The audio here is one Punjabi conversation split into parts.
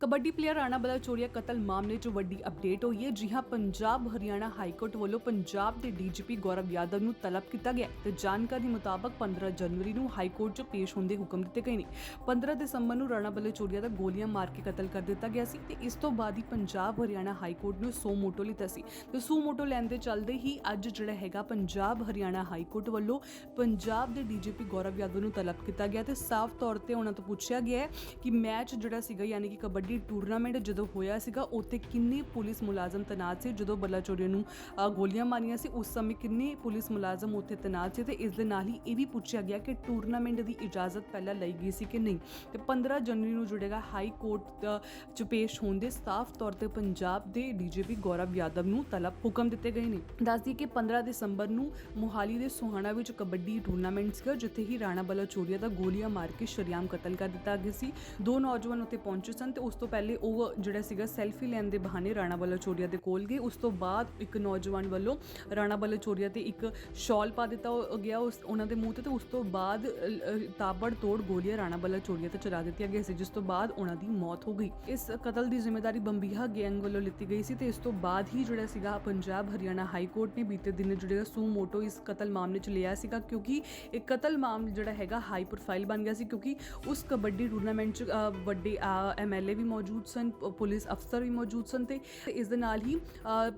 ਕਬੱਡੀ ਪਲੇਅਰ ਰਾਣਾ ਬਲਾਚੋਰੀਆ ਕਤਲ ਮਾਮਲੇ 'ਚ ਵੱਡੀ ਅਪਡੇਟ ਹੋਈ ਹੈ। ਜੀ ਹਾਂ ਪੰਜਾਬ, ਹਰਿਆਣਾ ਹਾਈ ਕੋਰਟ ਵੱਲੋਂ ਪੰਜਾਬ ਦੇ ਡੀਜੀਪੀ ਗੌਰਵ ਯਾਦਵ ਨੂੰ ਤਲਬ ਕੀਤਾ ਗਿਆ ਹੈ ਤੇ ਜਾਣਕਾਰੀ ਮੁਤਾਬਕ 15 ਜਨਵਰੀ ਨੂੰ ਹਾਈ ਕੋਰਟ 'ਚ ਪੇਸ਼ ਹੋਣ ਦੇ ਹੁਕਮ ਦਿੱਤੇ ਗਏ ਨੇ। 15 ਦਸੰਬਰ ਨੂੰ ਰਾਣਾ ਬਲਾਚੋਰੀਆ ਦਾ ਗੋਲੀਆਂ ਮਾਰ ਕੇ ਕਤਲ ਕਰ ਦਿੱਤਾ ਗਿਆ ਸੀ ਤੇ ਇਸ ਤੋਂ ਬਾਅਦ ਹੀ ਪੰਜਾਬ, ਹਰਿਆਣਾ ਹਾਈ ਕੋਰਟ ਨੂੰ ਸੋ ਮੋਟੋ ਲਿੱਤਾ ਸੀ। ਤੇ ਸੋ ਮੋਟੋ ਲੈਣ ਦੇ ਚੱਲਦੇ ਹੀ ਅੱਜ ਜਿਹੜਾ ਹੈਗਾ ਪੰਜਾਬ, ਹਰਿਆਣਾ ਹਾਈ ਕੋਰਟ ਵੱਲੋਂ ਪੰਜਾਬ ਦੇ ਡੀਜੀਪੀ ਗੌਰਵ ਯਾਦਵ ਨੂੰ ਤਲਬ ਕੀਤਾ ਗਿਆ ਤੇ ਸਾਫ਼ ਤੌਰ ਤੇ ਉਹਨਾਂ ਤੋਂ ਪੁੱਛਿਆ ਗਿਆ ਕਿ ਮੈਚ ਜਿਹੜਾ ਸੀਗਾ, ਯਾਨੀ ਕਿ ਕਬੱਡੀ ਟੂਰਨਾਮੈਂਟ ਜਦੋਂ ਹੋਇਆ ਸੀਗਾ, ਉੱਥੇ ਕਿੰਨੇ ਪੁਲਿਸ ਮੁਲਾਜ਼ਮ ਤੈਨਾਤ ਸੀ? ਜਦੋਂ ਬੱਲਾਚੋਰੀਆ ਨੂੰ ਗੋਲੀਆਂ ਮਾਰੀਆਂ ਸੀ, ਉਸ ਸਮੇਂ ਕਿੰਨੇ ਪੁਲਿਸ ਮੁਲਾਜ਼ਮ ਉੱਥੇ ਤੈਨਾਤ ਸੀ? ਤੇ ਇਸ ਦੇ ਨਾਲ ਹੀ ਇਹ ਵੀ ਪੁੱਛਿਆ ਗਿਆ ਕਿ ਟੂਰਨਾਮੈਂਟ ਦੀ ਇਜਾਜ਼ਤ ਪਹਿਲਾਂ ਲਈ ਗਈ ਸੀ ਕਿ ਨਹੀਂ? ਤੇ 15 ਜਨਵਰੀ ਨੂੰ ਜੁੜੇਗਾ ਹਾਈ ਕੋਰਟ ਚ ਪੇਸ਼ ਹੋਣ ਦੇ ਸਾਫ਼ ਤੌਰ ਤੇ ਪੰਜਾਬ ਦੇ ਡੀਜੀਪੀ ਗੌਰਵ ਯਾਦਵ ਨੂੰ ਤਲਬ ਹੁਕਮ ਦਿੱਤੇ ਗਏ ਨੇ। ਦੱਸਦੀ ਕਿ 15 ਦਸੰਬਰ ਨੂੰ ਮੋਹਾਲੀ ਦੇ ਸੋਹਾਣਾ ਵਿੱਚ ਕਬੱਡੀ ਟੂਰਨਾਮੈਂਟ ਸੀਗਾ, ਜਿੱਥੇ ਹੀ ਰਾਣਾ ਬਲਾਚੋਰੀਆ ਦਾ ਗੋਲੀਆਂ ਮਾਰ ਕੇ ਸ਼ਰੇਆਮ ਕਤਲ ਕਰ ਦਿੱਤਾ ਗਿਆ ਸੀ। ਦੋ ਨੌਜਵਾਨ ਉੱਥੇ ਪਹੁੰਚੇ ਸਨ ਤੇ ਉਸ ਤੋਂ ਪਹਿਲੇ ਉਹ ਜਿਹੜਾ ਸੀਗਾ ਸੈਲਫੀ ਲੈਣ ਦੇ ਬਹਾਨੇ ਰਾਣਾ ਬਲਾਚੋਰੀਆ ਦੇ ਕੋਲ ਗਏ। ਉਸ ਤੋਂ ਬਾਅਦ ਇੱਕ ਨੌਜਵਾਨ ਵੱਲੋਂ ਰਾਣਾ ਬਲਾਚੋਰੀਆ ਤੇ ਇੱਕ ਸ਼ਾਲ ਪਾ ਦਿੱਤਾ ਗਿਆ ਉਸ ਉਹਨਾਂ ਦੇ ਮੂੰਹ ਤੇ ਤੇ ਉਸ ਤੋਂ ਬਾਅਦ ਤਾਬੜ ਤੋੜ ਗੋਲੀਆਂ ਰਾਣਾ ਬਲਾਚੋਰੀਆ ਤੇ ਚਲਾ ਦਿੱਤੀਆਂ ਗਈਆਂ ਸੀ ਜਿਸ ਤੋਂ ਬਾਅਦ ਉਹਨਾਂ ਦੀ ਮੌਤ ਹੋ ਗਈ। ਇਸ ਕਤਲ ਦੀ ਜ਼ਿੰਮੇਵਾਰੀ ਬੰਬੀਹਾ ਗੈਂਗ ਵੱਲੋਂ ਲਿੱਤੀ ਗਈ ਸੀ ਤੇ ਇਸ ਤੋਂ ਬਾਅਦ ਹੀ ਜਿਹੜਾ ਸੀਗਾ ਪੰਜਾਬ ਹਰਿਆਣਾ ਹਾਈ ਕੋਰਟ ਨੇ ਬੀਤੇ ਦਿਨ ਜਿਹੜਾ ਸੂ ਮੋਟੋ ਇਸ ਕਤਲ ਮਾਮਲੇ 'ਚ ਲਿਆ ਸੀਗਾ ਕਿਉਂਕਿ ਇਹ ਕਤਲ ਮਾਮਲਾ ਜਿਹੜਾ ਹੈਗਾ ਹਾਈ ਪ੍ਰੋਫਾਈਲ ਬਣ ਗਿਆ ਸੀ ਕਿਉਂਕਿ ਉਸ ਕਬੱਡੀ ਟੂਰਨਾਮੈਂਟ 'ਚ ਅ, ਵੱਡੇ ਐਮਐਲਏ ਵੀ ਮੌਜੂਦ ਸਨ ਪੁਲਿਸ ਅਫਸਰ ਵੀ ਮੌਜੂਦ ਸਨ ਤੇ ਇਸ ਦੇ ਨਾਲ ਹੀ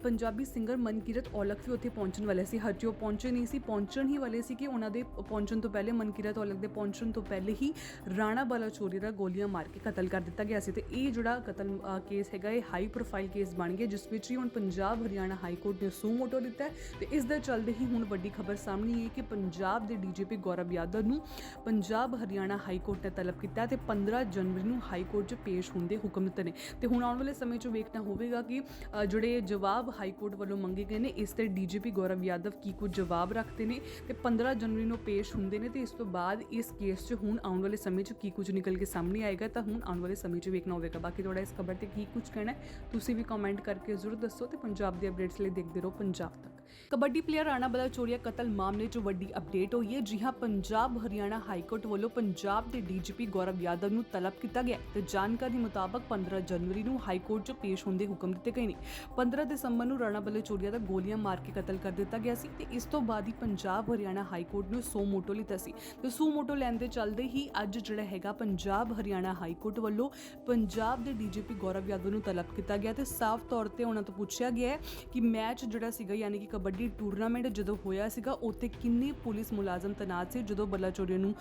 ਪੰਜਾਬੀ ਸਿੰਗਰ ਮਨਕੀਰਤ ਔਲਖ ਵੀ ਉੱਥੇ ਪਹੁੰਚਣ ਵਾਲੇ ਸੀ। ਹਜੇ ਉਹ ਪਹੁੰਚੇ ਨਹੀਂ ਸੀ, ਪਹੁੰਚਣ ਹੀ ਵਾਲੇ ਸੀ ਕਿ ਉਹਨਾਂ ਦੇ ਪਹੁੰਚਣ ਤੋਂ ਪਹਿਲੇ ਮਨਕੀਰਤ ਔਲਖ ਦੇ ਪਹੁੰਚਣ ਤੋਂ ਪਹਿਲੇ ਹੀ ਰਾਣਾ ਬਲਾਚੋਰੀ ਦਾ ਗੋਲੀਆਂ ਮਾਰ ਕੇ ਕਤਲ ਕਰ ਦਿੱਤਾ ਗਿਆ ਸੀ ਤੇ ਇਹ ਜਿਹੜਾ ਕਤਲ ਕੇਸ ਹੈਗਾ ਇਹ ਹਾਈ ਪ੍ਰੋਫਾਈਲ ਕੇਸ ਬਣ ਗਿਆ, ਜਿਸ ਵਿੱਚ ਹੀ ਹੁਣ ਪੰਜਾਬ, ਹਰਿਆਣਾ ਹਾਈ ਕੋਰਟ ਨੇ ਸੂ ਮੋਟੋ ਦਿੱਤਾ ਹੈ ਤੇ ਇਸ ਦੇ ਚੱਲਦੇ ਹੀ ਹੁਣ ਵੱਡੀ ਖਬਰ ਸਾਹਮਣੇ ਆਈ ਹੈ ਕਿ ਪੰਜਾਬ ਦੇ ਡੀਜੀਪੀ ਗੌਰਵ ਯਾਦਵ ਨੂੰ ਪੰਜਾਬ, ਹਰਿਆਣਾ ਹਾਈ ਕੋਰਟ ਨੇ ਤਲਬ ਕੀਤਾ ਹੈ ਤੇ 15 ਜਨਵਰੀ ਨੂੰ ਹਾਈ ਕੋਰਟ 'ਚ ਪੇਸ਼ ਹੁੰਦੇ ਹੁਕਮ ਦਿੱਤੇ ਨੇ। ਤੇ ਹੁਣ ਆਉਣ ਵਾਲੇ ਸਮੇਂ 'ਚ ਵੇਖਣਾ ਹੋਵੇਗਾ ਕਿ ਜਿਹੜੇ ਜਵਾਬ ਹਾਈ ਕੋਰਟ ਵੱਲੋਂ ਮੰਗੇ ਗਏ ਨੇ, ਇਸ ਤੇ ਡੀਜੀਪੀ ਗੌਰਵ ਯਾਦਵ ਕੀ ਕੁਝ ਜਵਾਬ ਰੱਖਦੇ ਨੇ ਤੇ 15 ਜਨਵਰੀ ਨੂੰ ਪੇਸ਼ ਹੁੰਦੇ ਨੇ ਤੇ ਇਸ ਤੋਂ ਬਾਅਦ ਇਸ ਕੇਸ 'ਚ ਹੁਣ ਆਉਣ ਵਾਲੇ ਸਮੇਂ 'ਚ ਕੀ ਕੁਝ ਨਿਕਲ ਕੇ ਸਾਹਮਣੇ ਆਏਗਾ ਤਾਂ ਹੁਣ ਆਉਣ ਵਾਲੇ ਸਮੇਂ 'ਚ ਵੇਖਣਾ ਹੋਵੇਗਾ। ਬਾਕੀ ਤੁਹਾਡਾ ਇਸ ਖਬਰ ਤੇ ਕੀ ਕੁਝ ਕਹਿਣਾ ਹੈ, ਤੁਸੀਂ ਵੀ ਕਮੈਂਟ ਕਰਕੇ ਜ਼ਰੂਰ ਦੱਸੋ ਤੇ ਪੰਜਾਬ ਦੇ ਅਪਡੇਟਸ ਲਈ ਦੇਖਦੇ ਰਹੋ ਪੰਜਾਬ ਤੱਕ। ਕਬੱਡੀ ਪਲੇਅਰ ਰਾਣਾ ਬਲਾਚੋਰੀਆ ਕਤਲ ਮਾਮਲੇ 'ਚ ਵੱਡੀ ਅਪਡੇਟ ਹੋਈ ਹੈ। ਜੀ ਹਾਂ, ਪੰਜਾਬ, ਹਰਿਆਣਾ ਹਾਈ ਕੋਰਟ ਵੱਲੋਂ ਪੰਜਾਬ ਦੇ ਡੀਜੀਪੀ ਗੌਰਵ ਯਾਦਵ ਨੂੰ ਤਲਬ ਕੀਤਾ ਗਿਆ ਤੇ ਜਾਣਕਾਰੀ ਮੁਤਾਬਕ 15 ਜਨਵਰੀ ਨੂੰ ਹਾਈ ਕੋਰਟ 'ਚ ਪੇਸ਼ ਹੋਣ ਦੇ ਹੁਕਮ ਦਿੱਤੇ ਗਏ ਨੇ। 15 ਦਸੰਬਰ ਨੂੰ ਰਾਣਾ ਬਲਾਚੋਰੀਆ ਦਾ ਗੋਲੀਆਂ ਮਾਰ ਕੇ ਕਤਲ ਕਰ ਦਿੱਤਾ ਗਿਆ ਸੀ ਤੇ ਇਸ ਤੋਂ ਬਾਅਦ ਹੀ ਪੰਜਾਬ ਹਰਿਆਣਾ ਹਾਈ ਕੋਰਟ ਨੂੰ ਸੋ ਮੋਟੋ ਲਿੱਤਾ ਸੀ। ਤੇ ਸੋ ਮੋਟੋ ਲੈਣ ਦੇ ਚੱਲਦੇ ਹੀ ਅੱਜ ਜਿਹੜਾ ਹੈਗਾ ਪੰਜਾਬ ਹਰਿਆਣਾ ਹਾਈ ਕੋਰਟ ਵੱਲੋਂ ਪੰਜਾਬ ਦੇ ਡੀਜੀਪੀ ਗੌਰਵ ਯਾਦਵ ਨੂੰ ਤਲਬ ਕੀਤਾ ਗਿਆ ਤੇ ਸਾਫ਼ ਤੌਰ ਤੇ ਉਹਨਾਂ ਤੋਂ ਪੁੱਛਿਆ ਗਿਆ ਕਿ ਮੈਚ ਜਿਹੜਾ ਸੀਗਾ ਯਾਨੀ ਕਿ ਕਬੱਡੀ ਟੂਰਨਾਮੈਂਟ ਜਦੋਂ ਹੋਇਆ ਸੀਗਾ, ਉੱਥੇ ਕਿੰਨੇ ਪੁਲਿਸ ਮੁਲਾਜ਼ਮ ਤੈਨਾਤ ਸੀ? ਜਦੋਂ ਬੱਲਾਚੋਰੀ ਨੂੰ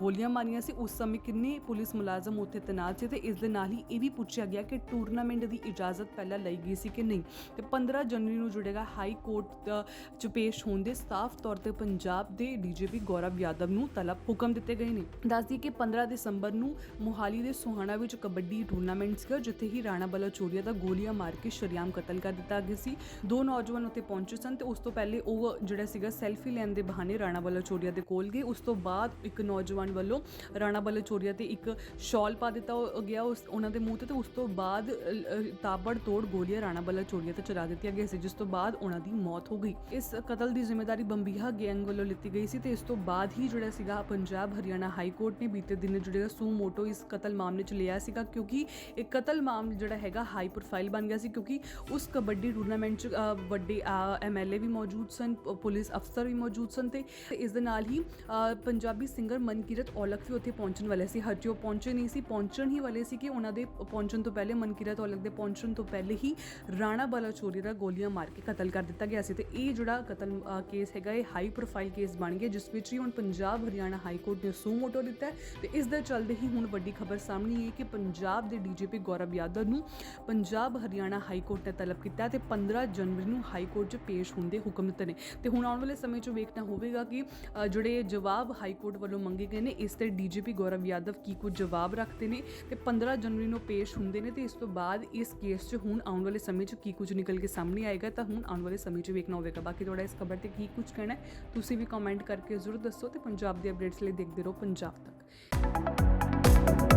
ਗੋਲੀਆਂ ਮਾਰੀਆਂ ਸੀ, ਉਸ ਸਮੇਂ ਕਿੰਨੇ ਪੁਲਿਸ ਮੁਲਾਜ਼ਮ ਉੱਥੇ ਤੈਨਾਤ ਸੀ ਤੇ ਇਸ ਦੇ ਨਾਲ ਹੀ ਇਹ ਵੀ ਪੁੱਛਿਆ ਗਿਆ ਕਿ ਟੂਰਨਾਮੈਂਟ ਦੀ ਇਜਾਜ਼ਤ ਪਹਿਲਾਂ ਲਈ ਗਈ ਸੀ ਕਿ ਨਹੀਂ? ਤੇ 15 ਜਨਵਰੀ ਨੂੰ ਜੁੜੇਗਾ ਹਾਈ ਕੋਰਟ ਚ ਪੇਸ਼ ਹੋਣ ਦੇ ਸਾਫ਼ ਤੌਰ ਤੇ ਪੰਜਾਬ ਦੇ ਡੀਜੀਪੀ ਗੌਰਵ ਯਾਦਵ ਨੂੰ ਤਲਬ ਹੁਕਮ ਦਿੱਤੇ ਗਏ ਨੇ। ਦੱਸ ਕਿ 15 ਦਸੰਬਰ ਨੂੰ ਮੋਹਾਲੀ ਦੇ ਸੁਹਾਣਾ ਵਿੱਚ ਕਬੱਡੀ ਟੂਰਨਾਮੈਂਟ ਸੀਗਾ, ਜਿੱਥੇ ਹੀ ਰਾਣਾ ਬਲਾਚੋਰੀਆ ਦਾ ਗੋਲੀਆਂ ਮਾਰ ਕੇ ਸ਼ਰੇਆਮ ਕਤਲ ਕਰ ਦਿੱਤਾ ਗਿਆ ਸੀ। ਦੋ ਨੌਜਵਾਨ ਉੱਥੇ ਪਹੁੰਚੇ ਸਨ ਤੇ ਉਸ ਤੋਂ ਪਹਿਲੇ ਉਹ ਜਿਹੜਾ ਸੀਗਾ ਸੈਲਫੀ ਲੈਣ ਦੇ ਬਹਾਨੇ ਰਾਣਾ ਬਲਾਚੋਰੀਆ ਦੇ ਕੋਲ ਗਏ। ਉਸ ਤੋਂ ਬਾਅਦ ਇੱਕ ਨੌਜਵਾਨ ਵੱਲੋਂ ਰਾਣਾ ਬਲਾਚੋਰੀਆ ਤੇ ਇੱਕ ਸ਼ਾਲ ਪਾ ਦਿੱਤਾ ਗਿਆ, ਉਸ, ਉਹਨਾਂ ਦੇ ਮੂੰਹ ਤੇ ਤੇ ਉਸ ਤੋਂ ਬਾਅਦ ਤਾਬੜ ਤੋੜ ਗੋਲੀਆਂ ਰਾਣਾ ਬਲਾਚੋਰੀਆ ਤੇ ਚਲਾ ਦਿੱਤੀਆਂ ਗਈਆਂ ਸੀ ਜਿਸ ਤੋਂ ਬਾਅਦ ਉਹਨਾਂ ਦੀ ਮੌਤ ਹੋ ਗਈ। ਇਸ ਕਤਲ ਦੀ ਜ਼ਿੰਮੇਵਾਰੀ ਬੰਬੀਹਾ ਗੈਂਗ ਵੱਲੋਂ ਲਿੱਤੀ ਗਈ ਸੀ ਤੇ ਇਸ ਤੋਂ ਬਾਅਦ ਹੀ ਜਿਹੜਾ ਸੀਗਾ ਪੰਜਾਬ ਹਰਿਆਣਾ ਹਾਈ ਕੋਰਟ ਨੇ ਬੀਤੇ ਦਿਨ ਜਿਹੜਾ ਸੂ ਮੋਟੋ ਇਸ ਕਤਲ ਮਾਮਲੇ 'ਚ ਲਿਆ ਸੀਗਾ ਕਿਉਂਕਿ ਇਹ ਕਤਲ ਮਾਮਲਾ ਜਿਹੜਾ ਹੈਗਾ ਹਾਈ ਪ੍ਰੋਫਾਈਲ ਬਣ ਗਿਆ ਸੀ ਕਿਉਂਕਿ ਉਸ ਕਬੱਡੀ ਟੂਰਨਾਮੈਂਟ 'ਚ ਅ, ਵੱਡੇ ਐਮਐਲਏ ਵੀ ਮੌਜੂਦ ਸਨ ਪੁਲਿਸ ਅਫਸਰ ਵੀ ਮੌਜੂਦ ਸਨ ਤੇ ਇਸ ਦੇ ਨਾਲ ਹੀ ਪੰਜਾਬੀ ਸਿੰਗਰ ਮਨਕੀਰਤ ਔਲਖ ਵੀ ਉੱਥੇ ਪਹੁੰਚਣ ਵਾਲੇ ਸੀ। ਹਜੇ ਉਹ ਪਹੁੰਚੇ ਨਹੀਂ ਸੀ ਪਹੁੰਚਣ ਹੀ ਵਾਲੇ ਸੀ ਕਿ ਉਹਨਾਂ ਦੇ ਪਹੁੰਚਣ ਤੋਂ ਪਹਿਲੇ ਮਨਕੀਰਤ ਔਲਖ ਦੇ ਪਹੁੰਚਣ ਤੋਂ ਪਹਿਲੇ ਹੀ ਰਾਣਾ ਬਲਾਚੋਰੀ ਦਾ ਗੋਲੀਆਂ ਮਾਰ ਕੇ ਕਤਲ ਕਰ ਦਿੱਤਾ ਗਿਆ ਸੀ ਤੇ ਇਹ ਜਿਹੜਾ ਕਤਲ ਕੇਸ ਹੈਗਾ, ਇਹ ਹਾਈ ਪ੍ਰੋਫਾਈਲ ਕੇਸ ਬਣ ਗਿਆ, ਜਿਸ ਵਿੱਚ ਹੀ ਹੁਣ ਪੰਜਾਬ, ਹਰਿਆਣਾ ਹਾਈ ਕੋਰਟ ਨੇ ਸੂ ਮੋਟੋ ਦਿੱਤਾ ਹੈ ਤੇ ਇਸ ਦੇ ਚੱਲਦੇ ਹੀ ਹੁਣ ਵੱਡੀ ਖਬਰ ਸਾਹਮਣੇ ਆਈ ਹੈ ਕਿ ਪੰਜਾਬ ਦੇ ਡੀਜੀਪੀ ਗੌਰਵ ਯਾਦਵ ਨੂੰ ਪੰਜਾਬ, ਹਰਿਆਣਾ ਹਾਈ ਕੋਰਟ ਨੇ ਤਲਬ ਕੀਤਾ ਹੈ ਤੇ 15 ਜਨਵਰੀ ਨੂੰ ਹਾਈ ਕੋਰਟ 'ਚ ਪੇਸ਼ ਹੋਣ ਦੇ ਹੁਕਮ ਦਿੱਤੇ ਨੇ। ਤੇ ਹੁਣ ਆਉਣ ਵਾਲੇ ਸਮੇਂ 'ਚ ਵੇਖਣਾ ਹੋਵੇਗਾ ਕਿ ਜਿਹੜੇ ਜਵਾਬ ਹਾਈ ਕੋਰਟ ਵੱਲੋਂ ਮੰਗੇ ਗਏ ਨੇ, ਇਸ ਤੇ ਡੀਜੀਪੀ ਗੌਰਵ ਯਾਦਵ ਕੀ ਕੁਝ ਜਵਾਬ ਰੱਖਦੇ ਨੇ ਤੇ 15 ਜਨਵਰੀ ਨੂੰ ਪੇਸ਼ ਹੁੰਦੇ ਨੇ ਤੇ ਇਸ ਤੋਂ ਬਾਅਦ ਇਸ ਕੇਸ 'ਚ ਹੁਣ ਆਉਣ ਵਾਲੇ ਸਮੇਂ 'ਚ ਕੀ ਕੁਝ ਨਿਕਲ ਕੇ ਸਾਹਮਣੇ ਆਏਗਾ, ਤਾਂ ਹੁਣ ਆਉਣ ਵਾਲੇ ਸਮੇਂ 'ਚ ਵੇਖਣਾ ਹੋਵੇਗਾ ਬਾਕੀ ਤੁਹਾਡਾ ਇਸ ਖਬਰ ਤੇ ਕੀ ਕੁਝ ਕਹਿਣਾ ਹੈ, ਤੁਸੀਂ ਵੀ ਕਮੈਂਟ ਕਰਕੇ ਜ਼ਰੂਰ ਦੱਸੋ ਤੇ ਪੰਜਾਬ ਦੇ ਅਪਡੇਟਸ ਲਈ ਦੇਖਦੇ ਰਹੋ ਪੰਜਾਬ ਤੱਕ।